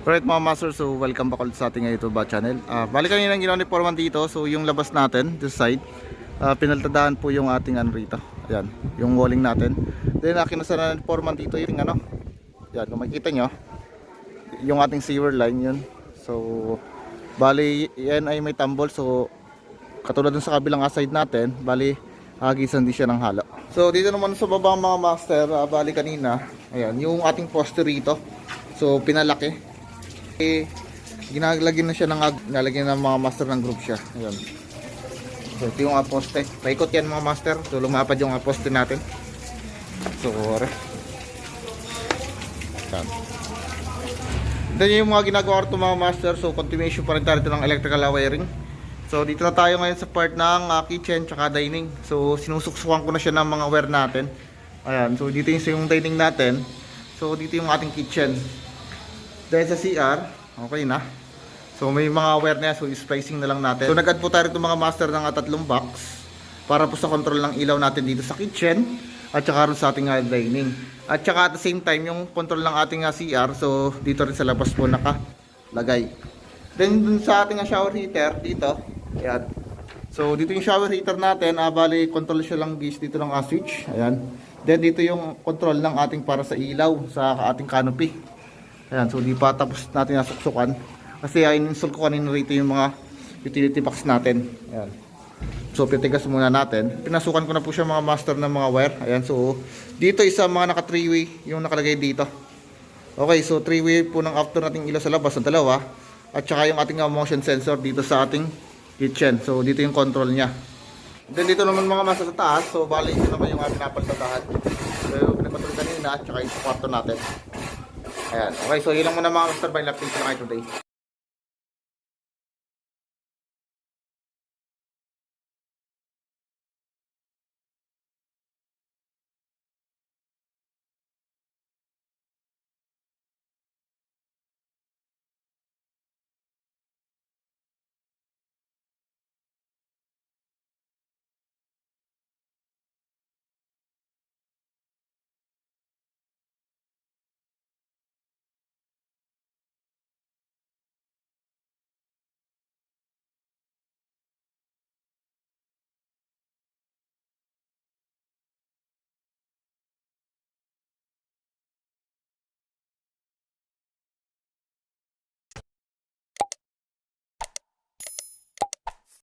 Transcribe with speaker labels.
Speaker 1: Alright mga master, so welcome back ulit sa ating YouTube channel. Uh, bali kanina ng ginawa ni Foreman dito, so yung labas natin, this side, uh, pinaltadaan po yung ating ano rito. Ayan, yung walling natin. Then uh, kinasara ni Foreman dito yung ano, yan, kung makikita nyo, yung ating sewer line yun. So, bali yan ay may tambol, so katulad dun sa kabilang side natin, bali hagisan di siya ng halo. So dito naman sa baba mga master, uh, bali kanina, ayan, yung ating poste rito. So pinalaki. Eh, na siya ng ag- nalagyan ng mga master ng group siya. Ayan. So ito yung uh, poste. Paikot yan mga master. So lumapad yung uh, poste natin. So. Ayan. Then yung mga ginagawa ko mga master, so continuation pa rin tayo ng electrical wiring. So dito na tayo ngayon sa part ng ah, kitchen tsaka dining. So sinusuksukan ko na siya ng mga wire natin. Ayan, so dito yung, yung dining natin. So dito yung ating kitchen. Dahil sa CR, okay na. So may mga wire na so splicing na lang natin. So nag-add po tayo mga master ng tatlong box para po sa control ng ilaw natin dito sa kitchen at saka rin sa ating ah, dining. At saka at the same time yung control ng ating ah, CR, so dito rin sa labas po nakalagay. Then dun sa ating ah, shower heater dito, ayan. So dito yung shower heater natin, ah, bali control siya lang guys dito ng ah, switch, ayan. Then dito yung control ng ating para sa ilaw sa ating canopy. Ayan, so di pa tapos natin nasuksukan. Kasi uh, in-install ko kanina rito yung mga utility box natin. Ayan. So pitigas muna natin. Pinasukan ko na po siya mga master ng mga wire. Ayan, so dito isa mga naka 3 way yung nakalagay dito. Okay, so 3 way po ng after nating ilaw sa labas, ang dalawa. At saka yung ating uh, motion sensor dito sa ating kitchen. So dito yung control niya. Then dito naman mga masa sa taas, so bali ito naman yung uh, pinapaltadahan. So pinapatol kanina at saka yung kwarto natin. Ayan, okay, so yun lang muna mga master by laptop na kayo today.